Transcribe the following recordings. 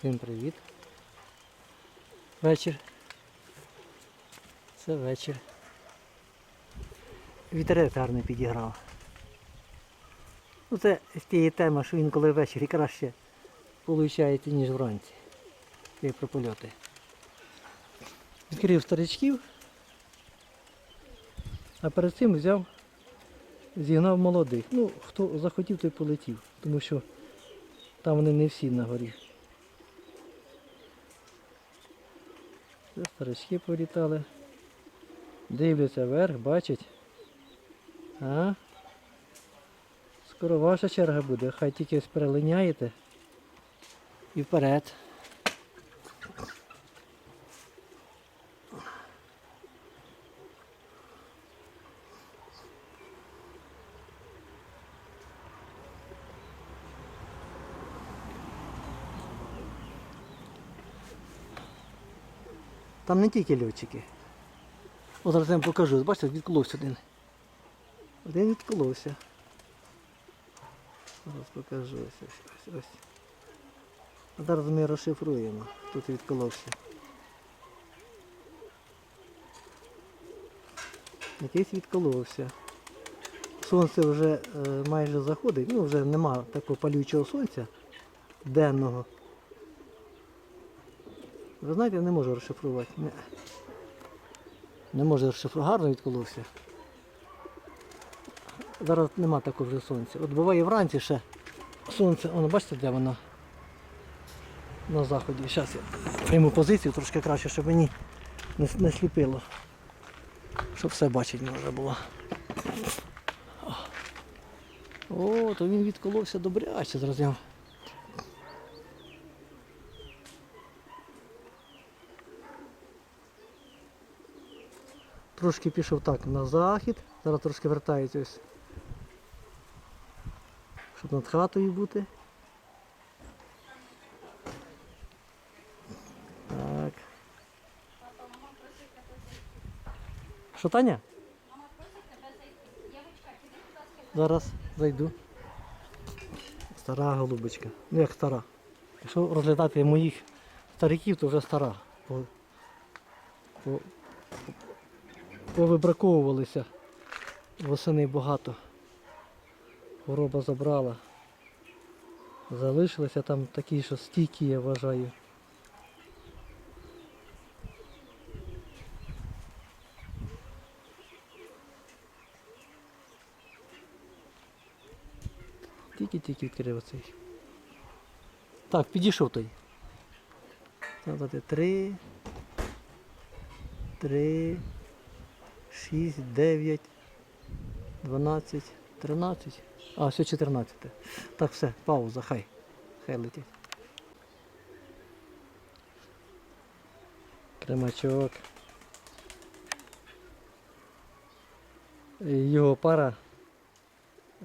Всім привіт. Вечір. Це вечір. Вітерець гарно підіграв. Ну це з тієї теми, що інколи ввечері краще виходить, ніж вранці. Як про польоти. Відкрив старичків, а перед цим взяв, зігнав молодих. Ну, хто захотів, той полетів, тому що там вони не всі на горі. Старички політали. Дивляться вверх, бачать. А? Скоро ваша черга буде, хай тільки перелиняєте. І вперед. Там не тільки льотчики. От зараз я вам покажу. Бачите, відколовся один. Один відколовся. Зараз покажу ось ось ось. ось. А зараз ми розшифруємо. Тут відколовся. Якийсь відколовся. Сонце вже е, майже заходить, ну вже нема такого палючого сонця денного. Ви знаєте, я не можу розшифрувати. Не, не можу розшифрувати. Гарно відколовся. Зараз нема такого вже сонця. От буває вранці ще сонце, воно бачите, де воно? На заході. Зараз я прийму позицію трошки краще, щоб мені не, не сліпило. Щоб все бачити можна було. О, то він відколовся добряче. Зараз я Трошки пішов так на захід, зараз трошки вертається ось. Щоб над хатою бути. Так. Що Таня? Зараз зайду. Стара голубочка. Ну як стара. Якщо розглядати моїх стариків, то вже стара. По, по, повибраковувалися восени багато. Хвороба забрала. Залишилися там такі, що стійкі, я вважаю. Тільки-тільки відкрив оцей. Так, підійшов той. Три. Три. 6, 9, 12, 13. А, все 14. Так, все, пауза, хай. Хай летить. Кремачок. Його пара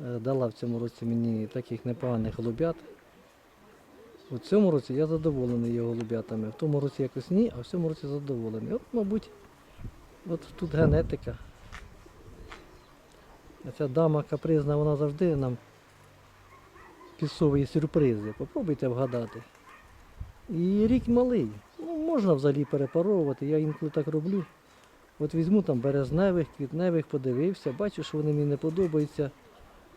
е, дала в цьому році мені таких непоганих голубят. У цьому році я задоволений його голубятами. В тому році якось ні, а в цьому році задоволений. От, мабуть, От тут генетика. Ця дама капризна, вона завжди нам підсовує сюрпризи. Попробуйте вгадати. І рік малий. Ну, можна взагалі перепаровувати, я інколи так роблю. От візьму там березневих, квітневих, подивився, бачу, що вони мені не подобаються.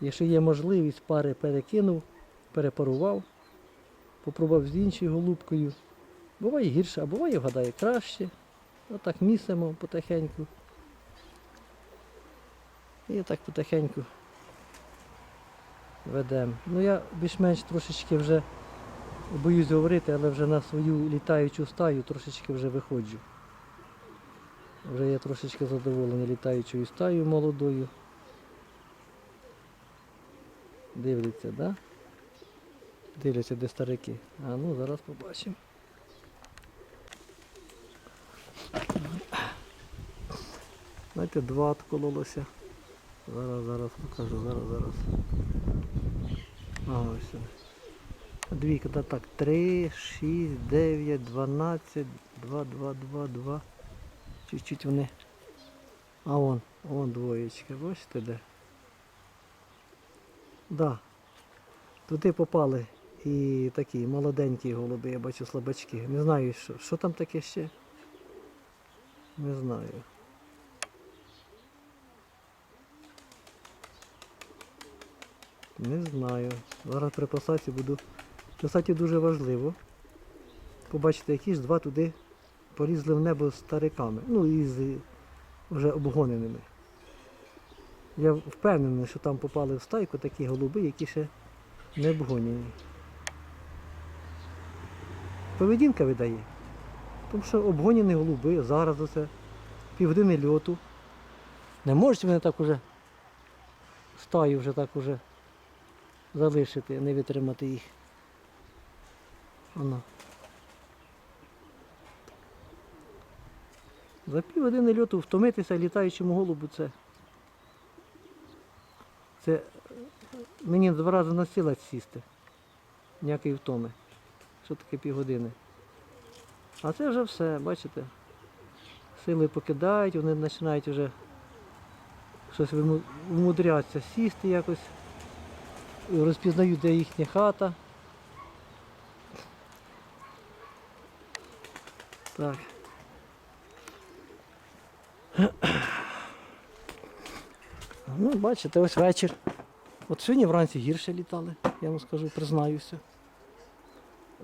Якщо є можливість, пари перекинув, перепарував, попробував з іншою голубкою. Буває гірше, а буває, вгадає, краще. Отак місимо потихеньку. І так потихеньку ведемо. Ну я більш-менш трошечки вже боюсь говорити, але вже на свою літаючу стаю трошечки вже виходжу. Вже я трошечки задоволений літаючою стаю молодою. Дивляться, так? Да? Дивляться, де старики. А ну зараз побачимо. Знаєте, два откололося. Зараз, зараз покажу, зараз, зараз. Ага, ось. він. Двійка, да, так, 3, 6, 9, 12, 2, 2, 2, 2. Чуть-чуть вони. А вон, вон двоєчка, бачите де? Да. Туди попали і такі молоденькі голуби, я бачу слабачки. Не знаю, що, що там таке ще. Не знаю. Не знаю. Зараз при посадці буду. Посадці дуже важливо. Побачити, які ж два туди полізли в небо стариками. Ну і з вже обгоненими. Я впевнений, що там попали в стайку такі голуби, які ще не обгонені. Поведінка видає. Тому що обгоняні голуби, зараз оце півгодини льоту. Не можуть вони так уже стаю вже так уже залишити, не витримати їх. Воно. За півгодини льоту втомитися літаючому голубу це. Це мені два рази на сілець сісти. Ніякої втоми. Що таке півгодини? А це вже все, бачите? Сили покидають, вони починають вже щось виму- вмудряться сісти якось. І Розпізнають, де їхня хата. Так. Ну, бачите, ось вечір. От сьогодні вранці гірше літали, я вам скажу, признаюся.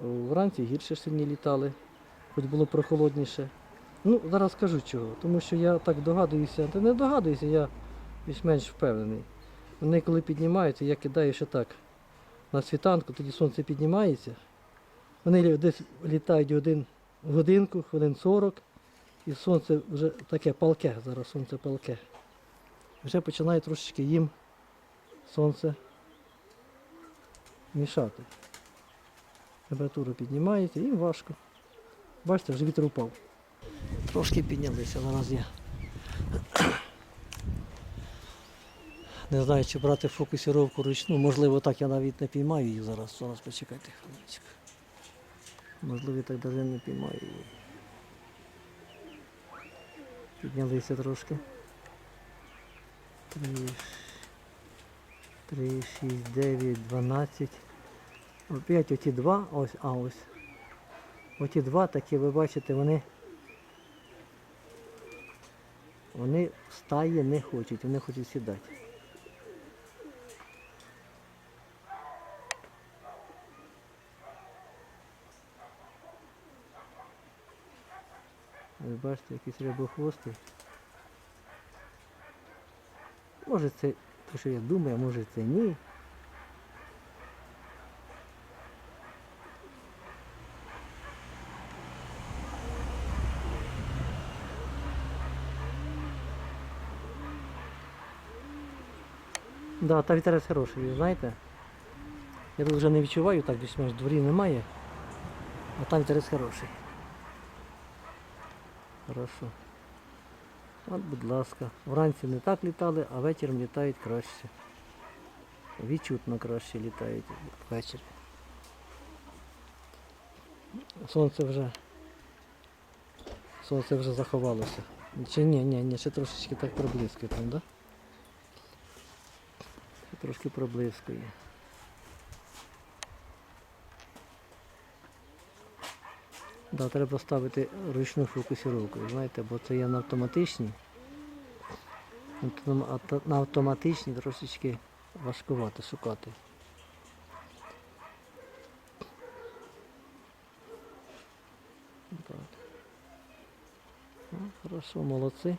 Вранці гірше сьогодні літали, хоч було прохолодніше. Ну, зараз скажу чого. Тому що я так догадуюся, та не догадуюся, я більш-менш впевнений. Вони коли піднімаються, я кидаю ще так. На світанку, тоді сонце піднімається. Вони десь літають один годинку, хвилин 40, і сонце вже таке палке, зараз сонце палке. Вже починає трошечки їм сонце мішати. Температура піднімається, їм важко. Бачите, вже вітер упав. Трошки піднялися, зараз я. Не знаю, чи брати фокусировку ручну. Можливо, так я навіть не піймаю їх зараз. Зараз почекайте хвилиночку. Можливо, так навіть не піймаю її. Піднялися трошки. Три, три, шість, дев'ять, дванадцять. Опять оті два, ось, а ось. Оті два такі, ви бачите, вони. Вони стаї не хочуть, вони хочуть сідати. Бачите, якийсь рябохвостий. Може це те, що я думаю, а може це ні. Да, та вітерець хороший, знаєте. Я тут вже не відчуваю, так більш-менш дворі немає. А там вітерець хороший. Хорошо. От, будь ласка. Вранці не так літали, а вечором літають краще. Відчутно краще літають ввечері. Сонце вже. Сонце вже заховалося. Чи ні, ні, ні, ще трошечки так проблискує там, да? Трошки проблискує. Да, треба ставити ручну фокусировку, ви знаєте, бо це є на автоматичній. На автоматичній трошечки важкувато шукати. Так. Ну, хорошо, молодці.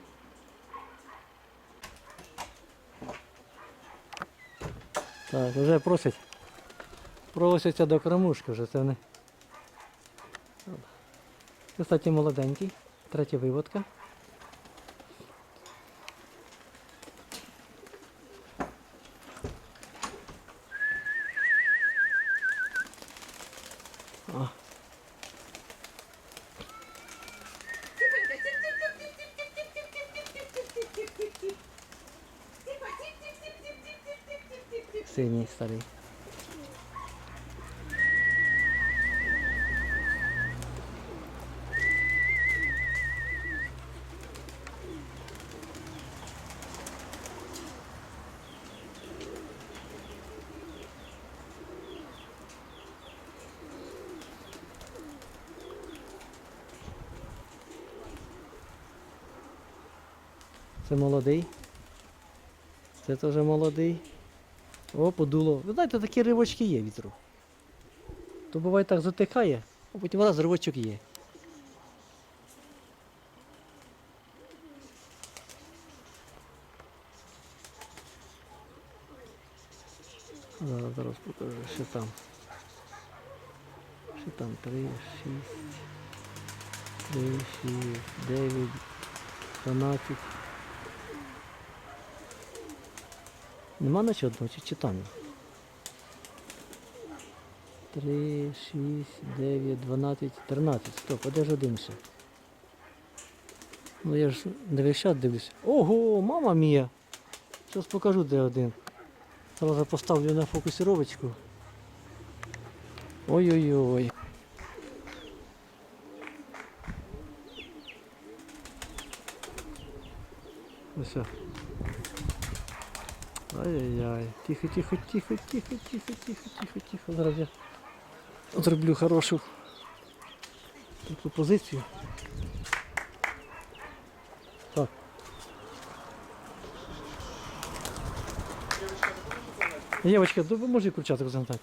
Так, вже просять. Просяться до кормушки вже це вони. Кстати, молоденький. Третя виводка. А. Синій старий. Молодий. Це теж молодий. О, подуло. Ви знаєте, такі ривочки є вітру. То буває так затихає, а потім раз ривочок є. Зараз, зараз покажу, що там. Що там? 3, 6, 3, 6, 9, 12. Нема на чи одного, чи, чи там? 3, 6, 9, 12, 13. Стоп, а де ж один ще? Ну я ж не весь час дивлюся. Ого, мама мія! Зараз покажу, де один. Зараз поставлю на фокусировочку. Ой-ой-ой. Ось. Ай-яй-яй. Тихо, тихо, тихо, тихо, тихо, тихо, тихо, тихо. Зараз я зроблю хорошу таку позицію. Так. Євочка, допоможи курчаток загнати.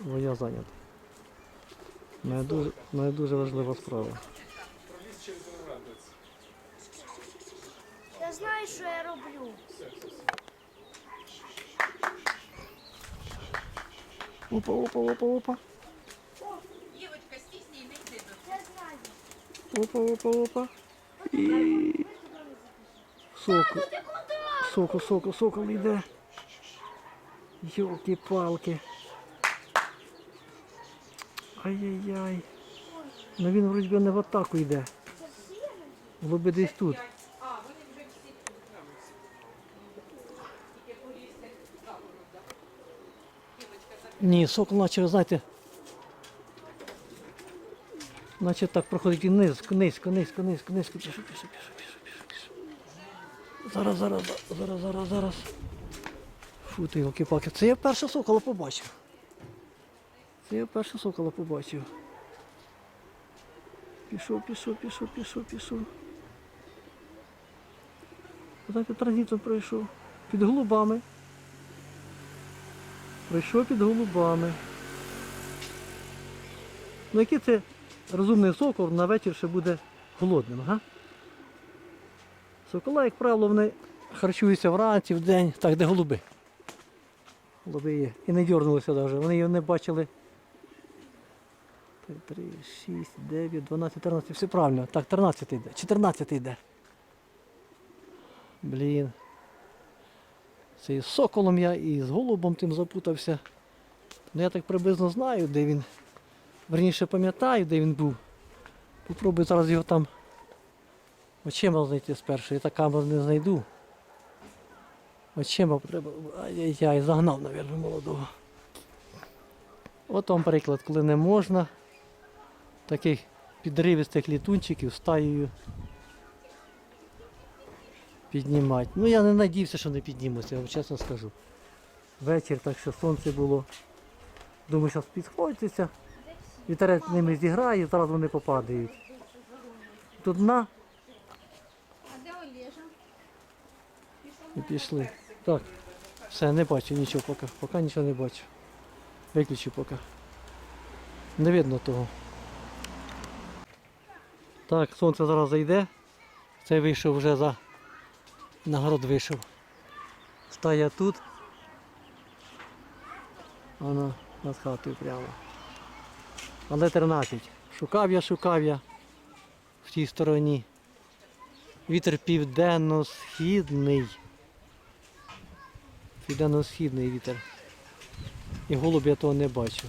Бо я зайнятий. Мене дуже, мене дуже важлива справа. Я знаю, що я роблю. Опа, опа, опа, опа. Дівочка, стісні, не йди Опа, опа, опа. І... Ти куди? Соку, соку йде. Йолки-палки. Ай-яй-яй. Ну він вроді не в атаку йде. Було би десь тут. А, вони вже всі тут. Тільки полізти загорода. Дівочка, за Ні, сокол наче, знаєте. Наче так проходить він низько, низько, низько, низько, низько. Пішов, пішов, пішов, пішов, пішов. Зараз, зараз, зараз, зараз, зараз. Фу ти, палки Це я перше сокола побачив. Це я перше сокола побачив. Пішов, пішов, пішов, пішов, пішов. Знаєте, транзитом пройшов. Під голубами. Пройшов під голубами. Ну який це розумний сокол на вечір ще буде голодним, га? Сокола, як правило, вони харчуються вранці, в день, так, де голуби. Голуби є. І не дьорнулися навіть. Вони його не бачили. 3, 6, 9, 12, 13. Все правильно. Так, 13 йде. 14 йде. Блін. Це і з соколом я, і з голубом тим запутався. Ну я так приблизно знаю, де він. Верніше пам'ятаю, де він був. Попробую зараз його там очима знайти спершу. Я так камеру не знайду. Очима треба. Ай-яй-яй, загнав, мабуть, молодого. От вам приклад, коли не можна таких підривистих літунчиків стаєю піднімати. Ну я не надіявся, що не піднімуся, я вам чесно скажу. Вечір, так що сонце було. Думаю, зараз підсходяться. Вітерець ними зіграє, зараз вони попадають. Тут дна і пішли. Так, все, не бачу нічого поки. Поки нічого не бачу. Виключу поки. Не видно того. Так, сонце зараз зайде. Цей вийшов вже за нагород вийшов. Стає тут. Вона над хатою прямо. Але 13. Шукав я, шукав я в тій стороні. Вітер південно-східний. Південно-східний вітер. І голуб я того не бачу.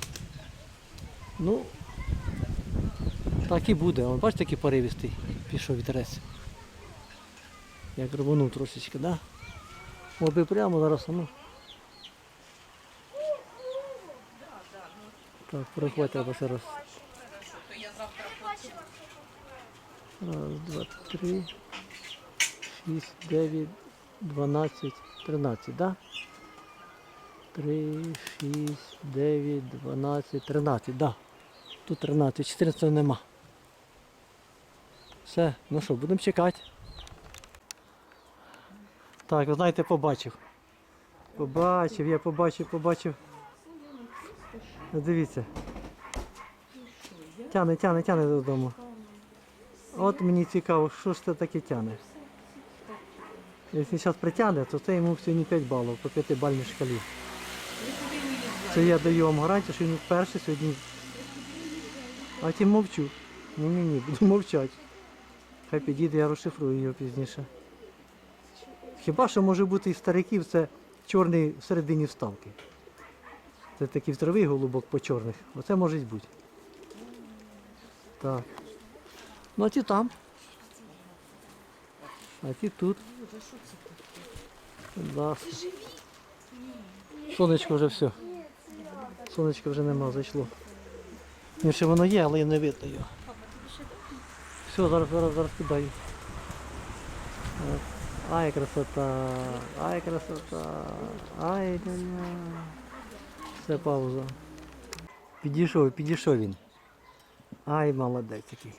Ну, так і буде. Бачите, який поривістий пішов вітерець. Як рванув трошечки, да? Моби прямо зараз, ну. Так, перехвати треба ще раз. я. Раз, два, три, шість, дев'ять, дванадцять, тринадцять, да? Три, шість, дев'ять, дванадцять, тринадцять, да. Тут тринадцять, чотирнадцять нема. Все, ну що, будемо чекати. Так, ви знаєте, побачив. Побачив, я побачив, побачив. Дивіться. Тяне, тяне, тяне додому. От мені цікаво, що ж це таке тяне. Якщо зараз притягне, то це йому сьогодні 5 балів по 5 бальній шкалі. Це я даю вам гарантію, що він вперше сьогодні. А ті мовчу. Ні, ні, ні, буду мовчати. Хай підійде, я розшифрую його пізніше. Хіба що може бути із стариків це чорний всередині вставки. Це такий втровий голубок по чорних. Оце може бути. Так. Ну а ті там. А ті тут. Да. Сонечко вже все. Сонечка вже нема, зайшло. Ні, ще воно є, але я не видно його. Все, зараз, зараз, зараз кидаю. Ай, красота, ай, красота, ай, ля-ля. Все, пауза. Підійшов, підійшов він. Ай, молодець який.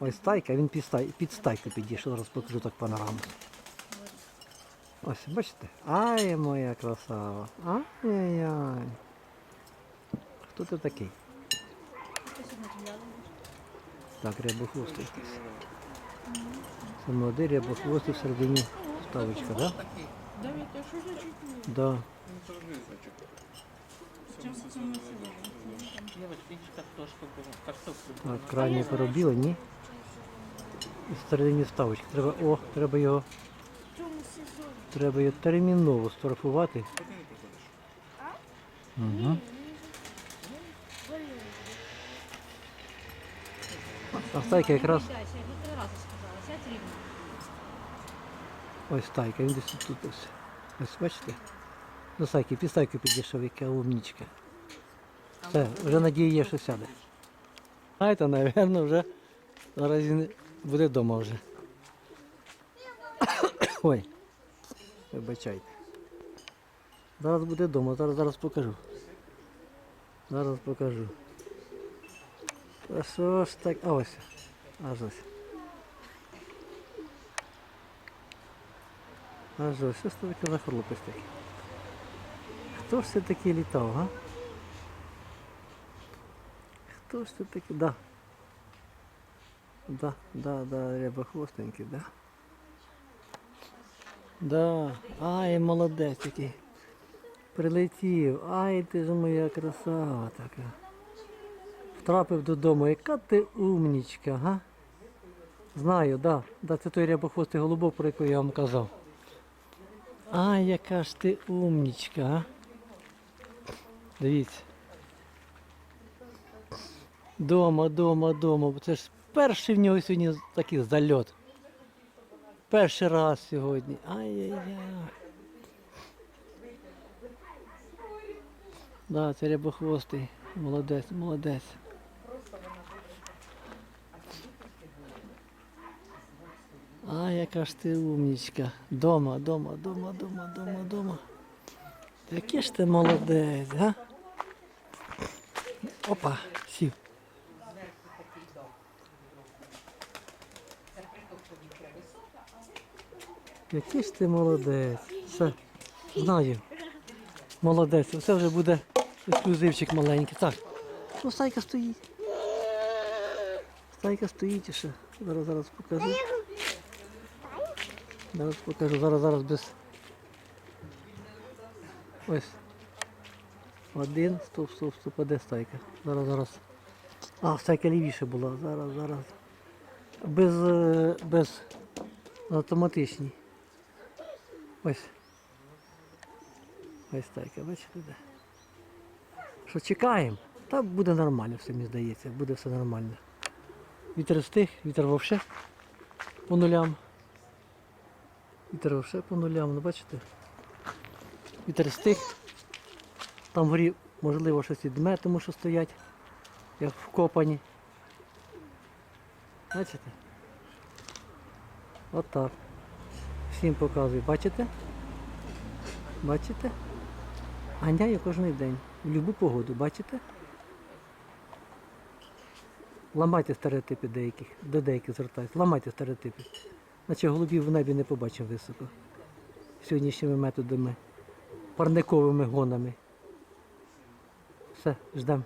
Ось стайка, він під, стай, під стайку підійшов, зараз покажу так панораму. Ось, бачите? Ай, моя красава. Ай-яй-яй. Хто ти такий? Так, рябохвостий якийсь. Це молодий рябохвостий в середині ставочка, так? Да? Да. Так, крайні перебіли, ні? І всередині вставочки. Треба, о, треба його, В треба його терміново сфотографувати. Угу. А якраз Дайся, я вже три рази сказала, сядь ось стайка, він десь тут ось. Ось бачите? До стайки, під підійшов, яка умнічка. Все, вже надія є, що сяде. Знаєте, напевно, вже зараз він буде вдома вже. Ой, вибачайте. Зараз буде вдома, зараз, зараз покажу. Зараз покажу. А що так? А ось. Аж ось. Аж ось. Що це таке за хлопець такий? Хто ж це такий літав, га? Хто ж це такий? Да. Да, да, да, рябохвостенький, да. Да. Ай, молодець який. Прилетів. Ай, ти ж моя красава така. Втрапив додому. Яка ти умнічка, га? Знаю, да. Да, це той рябохвостий голубок, про який я вам казав. Ай, яка ж ти умнічка? Дивіться. Дома, дома, дома. Бо Це ж перший в нього сьогодні такий зальот. Перший раз сьогодні. Ай-яй-яй. Да, це рябохвостий. Молодець, молодець. А, яка ж ти умнічка. Дома, дома, дома, дома, дома, дома. Який ж ти молодець, га? Опа, сів. Який ж ти молодець. Все, знаю. Молодець, це вже буде ексклюзивчик маленький. Так. Ну, стайка стоїть. Стайка стоїть ще. Зараз зараз покажу. Зараз покажу, зараз, зараз без. Ось. Один, стоп, стоп, стоп, а де стайка? Зараз, зараз. А, стайка лівіше була. Зараз, зараз. Без, е, без автоматичній. Ось. Ось стайка, бачите де? Що чекаємо? Та буде нормально все, мені здається, буде все нормально. Вітер стих, вітер вовше по нулям. Вітер вовше по нулям, ну бачите? Вітер стих. Там вгорі можливо щось і дме, тому що стоять, як вкопані. Бачите? Отак. Всім показую. Бачите? Бачите? Ганяю кожен день. В будь-яку погоду, бачите? Ламайте стереотипи деяких, до деяких звертаюся. Ламайте стереотипи. Наче голубів в небі не побачив високо. Сьогоднішніми методами, парниковими гонами. Все, ждемо.